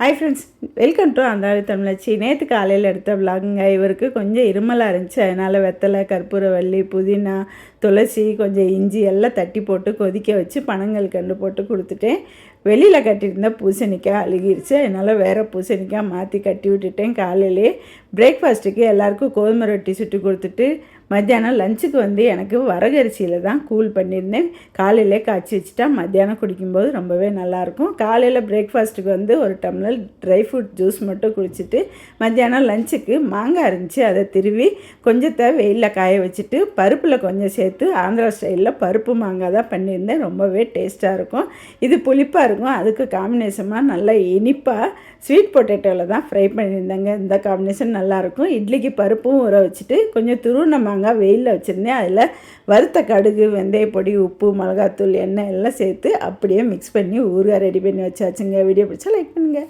Hi friends welcome to அந்த தமிழச்சி நேற்று காலையில் எடுத்த விலாகுங்க இவருக்கு கொஞ்சம் இருமலாக இருந்துச்சு. அதனால் வெத்தலை கற்பூரவள்ளி புதினா துளசி கொஞ்சம் இஞ்சி எல்லாம் தட்டி போட்டு கொதிக்க வச்சு பனங்கள் கண்டு போட்டு கொடுத்துட்டேன். வெளியில் கட்டியிருந்த பூசணிக்காய் அழுகிருச்சு. அதனால் வேறு பூசணிக்காய் மாற்றி கட்டி விட்டுட்டேன் காலையிலே. பிரேக்ஃபாஸ்ட்டுக்கு எல்லாருக்கும் கோதுமை ரொட்டி சுட்டு கொடுத்துட்டு மத்தியானம் லஞ்சுக்கு வந்து எனக்கு வரகரிசியில் தான் கூல் பண்ணியிருந்தேன். காலையிலே காய்ச்சி வச்சுட்டா மத்தியானம் குடிக்கும்போது ரொம்பவே நல்லாயிருக்கும் காலையில் பிரேக்ஃபாஸ்ட்டுக்கு வந்து ஒரு டம்ளர் ட்ரை ஃப்ரூட் ஜூஸ் மட்டும் குடிச்சிட்டு மத்தியானம் லஞ்சுக்கு மாங்காய் இருந்துச்சு. அதை திருவி கொஞ்சத்தை வெயிலில் காய வச்சுட்டு பருப்பில் கொஞ்சம் சேர்த்து ஆந்திரா ஸ்டைலில் பருப்பு மாங்காய் தான் பண்ணியிருந்தேன். ரொம்பவே டேஸ்ட்டாக இருக்கும். இது புளிப்பாக இருக்கும். அதுக்கு காம்பினேஷனாக நல்லா இனிப்பாக ஸ்வீட் பொட்டேட்டோவில் தான் ஃப்ரை பண்ணியிருந்தேங்க. இந்த காம்பினேஷன் நல்லாயிருக்கும் இட்லிக்கு பருப்பும் ஊற வச்சுட்டு கொஞ்சம் துருண மாங்காய் வெயிலில் வச்சுருந்தேன். அதில் வறுத்த கடுகு வெந்தயப்பொடி உப்பு மிளகாத்தூள் எண்ணெய் எல்லாம் சேர்த்து அப்படியே மிக்ஸ் பண்ணி ஊறுகாய் ரெடி பண்ணி வச்சாச்சுங்க. வீடியோ பிடிச்சா லைக் பண்ணுங்கள்